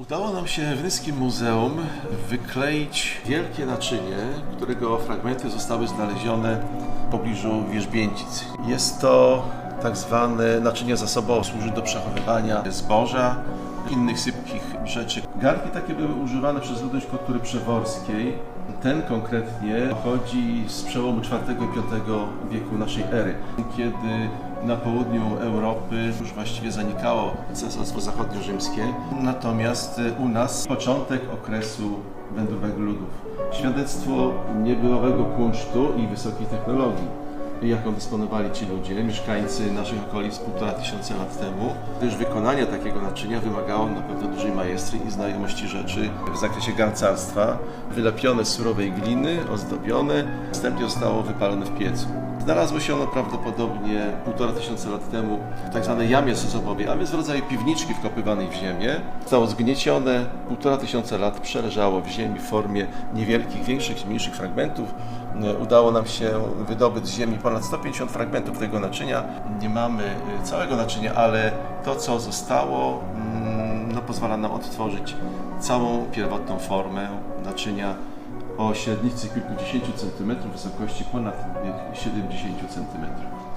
Udało nam się w Ryskim Muzeum wykleić wielkie naczynie, którego fragmenty zostały znalezione w pobliżu wierzbięcic. Jest to tak zwane naczynie zasobowe, służy do przechowywania zboża, innych sypkich rzeczy. Garnki takie były używane przez ludność kultury przeworskiej. Ten konkretnie pochodzi z przełomu IV i V wieku naszej ery, kiedy na południu Europy już właściwie zanikało Cesarstwo Zachodnio-Rzymskie, natomiast u nas początek okresu wędrówek ludów. Świadectwo niebywałego kunsztu i wysokiej technologii jaką dysponowali ci ludzie, mieszkańcy naszych okolic półtora tysiąca lat temu, gdyż wykonanie takiego naczynia wymagało na pewno dużej majestry i znajomości rzeczy w zakresie garncarstwa. Wylepione z surowej gliny, ozdobione, następnie zostało wypalone w piecu. Znalazło się ono prawdopodobnie półtora tysiąca lat temu w tak zwanej jamie sezobowej, a więc w rodzaju piwniczki wkopywanej w ziemię. Zostało zgniecione, półtora tysiąca lat przeleżało w ziemi w formie niewielkich, większych, mniejszych fragmentów. Udało nam się wydobyć z ziemi ponad 150 fragmentów tego naczynia. Nie mamy y, całego naczynia, ale to, co zostało, mm, no, pozwala nam odtworzyć całą pierwotną formę naczynia o średnicy kilkudziesięciu centymetrów, wysokości ponad 70 centymetrów.